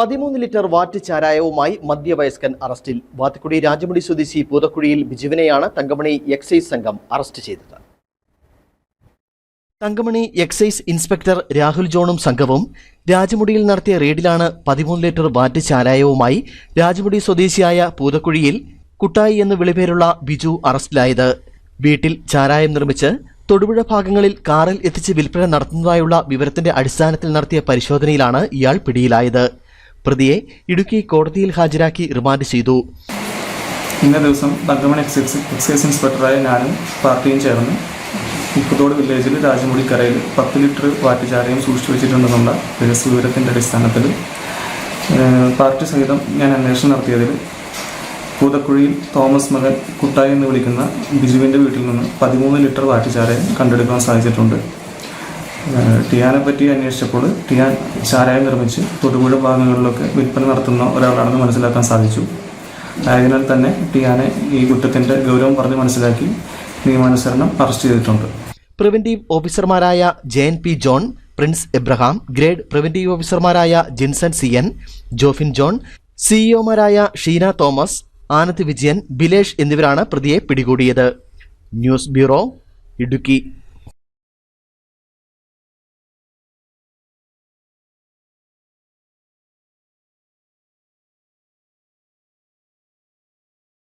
പതിമൂന്ന് ലിറ്റർ വാറ്റ് ചാരായവുമായി മധ്യവയസ്കൻ അറസ്റ്റിൽ. വാത്തിക്കുടി രാജമുടി സ്വദേശി പൂതക്കുഴിയിൽ ബിജുവിനെയാണ് തങ്കമണി എക്സൈസ് സംഘം അറസ്റ്റ് ചെയ്തത്. തങ്കമണി എക്സൈസ് ഇൻസ്പെക്ടർ രാഹുൽ ജോണും സംഘവും രാജമുടിയിൽ നടത്തിയ റെയ്ഡിലാണ് പതിമൂന്ന് ലിറ്റർ വാറ്റ് ചാരായവുമായി രാജമുടി സ്വദേശിയായ പൂതക്കുഴിയിൽ കുട്ടായി എന്ന് വിളിപേരുള്ള ബിജു അറസ്റ്റിലായത്. വീട്ടിൽ ചാരായം നിർമ്മിച്ച് തൊടുപുഴ ഭാഗങ്ങളിൽ കാറിൽ എത്തിച്ച് വിൽപ്പന നടത്തുന്നതായുള്ള വിവരത്തിന്റെ അടിസ്ഥാനത്തിൽ നടത്തിയ പരിശോധനയിലാണ് ഇയാൾ പിടിയിലായത്. പ്രതിയെ ഇടുക്കി കോടതിയിൽ ഹാജരാക്കി റിമാൻഡ് ചെയ്തു. ഇന്ന ദിവസം തങ്കമണി എക്സൈസ് എക്സൈസ് ഇൻസ്പെക്ടറായ ഞാനും പാർട്ടിയും ചേർന്ന് മുപ്പത്തോട് വില്ലേജിൽ രാജമുടിക്കരയിൽ പത്ത് ലിറ്റർ വാറ്റുചാരയും സൂക്ഷിച്ചു വെച്ചിട്ടുണ്ടെന്നുള്ള രഹസ്യ വിവരത്തിന്റെ അടിസ്ഥാനത്തിൽ പാർട്ടി സഹിതം ഞാൻ അന്വേഷണം നടത്തിയതിൽ പൂതക്കുഴിയിൽ തോമസ് മകൻ കുട്ടായി എന്ന് വിളിക്കുന്ന ബിജുവിന്റെ വീട്ടിൽ നിന്ന് പതിമൂന്ന് ലിറ്റർ വാറ്റുചാരയും കണ്ടെടുക്കാൻ സാധിച്ചിട്ടുണ്ട്. ടിയാനെ പറ്റി അന്വേഷിച്ചപ്പോൾ ടിയാൻ ചാരായം നിർമ്മിച്ച് തൊടുപുഴ ഭാഗങ്ങളിലൊക്കെ വിൽപ്പന നടത്തുന്ന ഒരാളാണെന്ന് മനസ്സിലാക്കാൻ സാധിച്ചു. ആയതിനാൽ തന്നെ ടിയാനെ ഈ കുറ്റത്തിന്റെ ഗൗരവം പറഞ്ഞ് മനസ്സിലാക്കി നിയമാനുസരണം അറസ്റ്റ് ചെയ്തിട്ടുണ്ട്. പ്രിവന്റീവ് ഓഫീസർമാരായ Jayan P John Prince Abraham grade preventive ഓഫീസർമാരായ Jinson C N Jophin John സിഇഒമാരായ Sheena Thomas Anand Vijayan Bilesh എന്നിവരാണ് പ്രതിയെ പിടികൂടിയത്. News bureau Idukki.